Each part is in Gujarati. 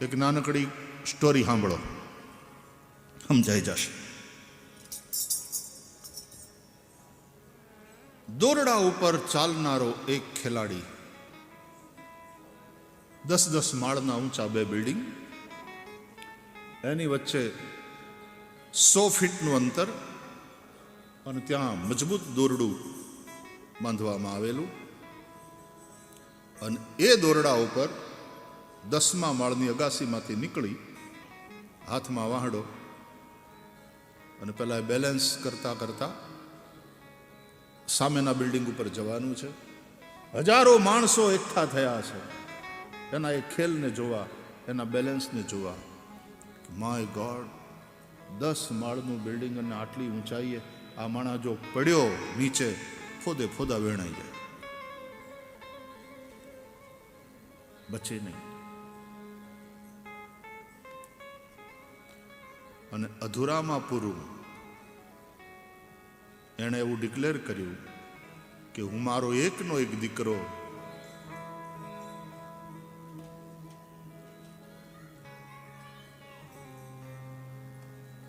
એક નાનકડી સ્ટોરી સાંભળો. સમજાઈ જશે. દોરડા ઉપર ચાલનારો એક ખેલાડી. દસ દસ માળના ઊંચા બે બિલ્ડિંગ. એની વચ્ચે સો ફીટનું અંતર અને ત્યાં મજબૂત દોરડું બાંધવામાં આવેલું. અને એ દોરડા ઉપર દસમા માળની અગાસીમાંથી નીકળી હાથમાં વાહડો અને પહેલાં બેલેન્સ કરતા કરતા સામેના બિલ્ડિંગ ઉપર જવાનું છે. હજારો માણસો એકઠા થયા છે. એના એ ખેલને જોવા, એના બેલેન્સને જોવા. માય ગોડ દસ માળનું બિલ્ડિંગ અને આટલી ઊંચાઈએ આ માણસ જો પડ્યો નીચે, ફોદે ફોદા વેણાઈ જાય. બચે નહીં. અને અધૂરામાં પૂરું. એણે એવું ડિક્લેર કર્યું કે હું મારો એકનો એક દીકરો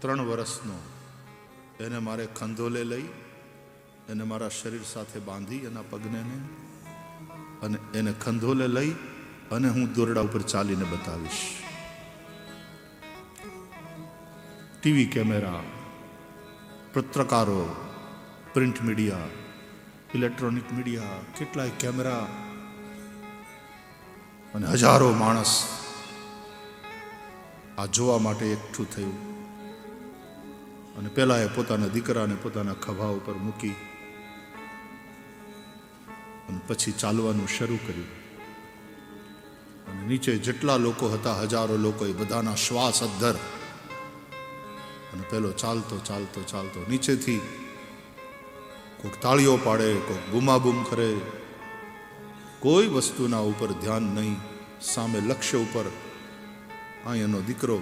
ત્રણ વર્ષનો એને મારે ખંધોલે લઈ, એને મારા શરીર સાથે બાંધી એના પગને અને એને ખંધોલે લઈ અને હું દોરડા ઉપર ચાલીને બતાવીશ. ટીવી કેમેરા, પત્રકારો, પ્રિન્ટ મીડિયા, ઇલેક્ટ્રોનિક મીડિયા, કેટલાય કેમેરા અને હજારો માણસ આ જોવા માટે એકઠું થયું. અને પહેલાં એ પોતાના દીકરાને પોતાના ખભા ઉપર મૂકી અને પછી ચાલવાનું શરૂ કર્યું. અને નીચે જેટલા લોકો હતા હજારો લોકો એ બધાના શ્વાસ અદ્ધર અને પેલો ચાલતો ચાલતો ચાલતો. નીચેથી કોઈક તાળીઓ પાડે કોઈક બૂમાબૂમ કરે. કોઈ વસ્તુના ઉપર ધ્યાન નહીં. સામે લક્ષ્ય ઉપર આ દીકરો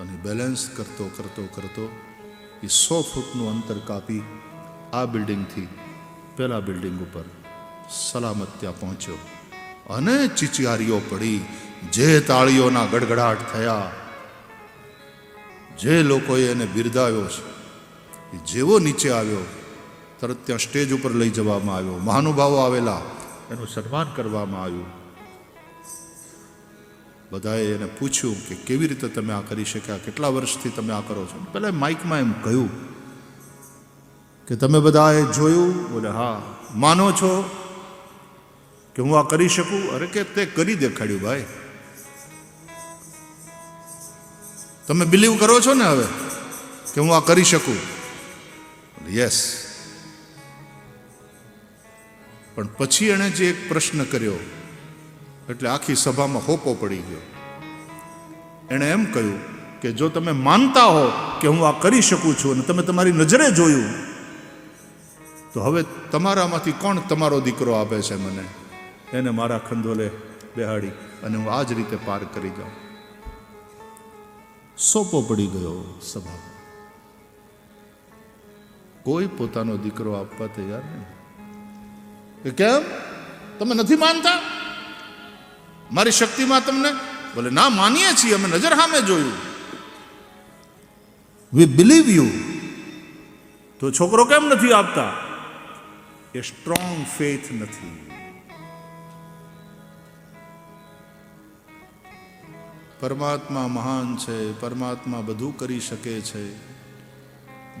અને બેલેન્સ કરતો કરતો કરતો એ સો ફૂટનું અંતર કાપી આ બિલ્ડિંગથી પેલા બિલ્ડિંગ ઉપર સલામત ત્યાં પહોંચ્યો. અને ચિચિયારીઓ પડી. જે તાળીઓના ગડગડાટ થયા. જે લોકોએ એને બિરદાવ્યો છે, એ જેવો નીચે આવ્યો, તરત ત્યાં સ્ટેજ ઉપર લઈ જવામાં આવ્યો. મહાનુભાવો આવેલા, એનું સન્માન કરવામાં આવ્યું. બધાએ એને પૂછ્યું કે કેવી રીતે તમે આ કરી શક્યા, કેટલા વર્ષથી તમે આ કરો છો? પહેલાં માઇકમાં એમ કહ્યું કે તમે બધાએ જોયું? બોલે, હા. માનો છો કે હું આ કરી શકું? અરે, કે તે કરી દેખાડ્યું, ભાઈ. તમે બિલીવ કરો છો ને હવે કે હું આ કરી શકું? યસ પણ પછી એણે જે એક પ્રશ્ન કર્યો, એટલે આખી સભામાં હોપો પડી ગયો. એણે એમ કહ્યું કે જો તમે માનતા હો કે હું આ કરી શકું છું અને તમે તમારી નજરે જોયું, તો હવે તમારામાંથી કોણ તમારો દીકરો આપે છે મને? એને મારા ખંધોલે બેહાડી અને હું આ જ રીતે પાર કરી જાઉં સોપો પડી ગયો સભા. કોઈ પોતાનો દીકરો આપવા તૈયાર નહીં. કેમ? તમે નથી માનતા? મારી શક્તિમાં તમને બોલે ના માનીએ છીએ, અમે નજર સામે જોયું. વી બિલીવ યુ તો છોકરો કેમ નથી આપતા? એ સ્ટ્રોંગ ફેથ નથી. પરમાત્મા મહાન છે, પરમાત્મા બધું કરી શકે છે.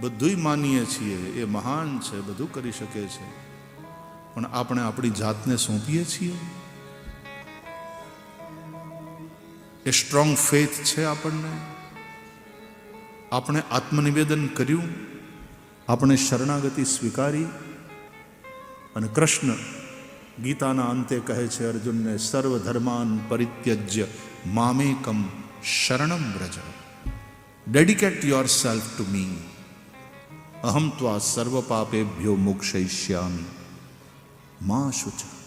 બધુંય માનીએ છીએ, એ મહાન છે, બધું કરી શકે છે. પણ આપણે આપણી જાતને સોંપીએ છીએ? એ સ્ટ્રોંગ ફેથ છે આપણને? આપણે આત્મનિવેદન કર્યું? આપણે શરણાગતિ સ્વીકારી? અને કૃષ્ણ ગીતાના અંતે કહે છે, અર્જુનને સર્વ ધર્માન પરિત્યજ્ય મામેકમ શરણમ વ્રજ. Dedicate yourself to me અહમ ત્વા સર્વ પાપેભ્યો મોક્ષયિષ્યામી. મા શુચ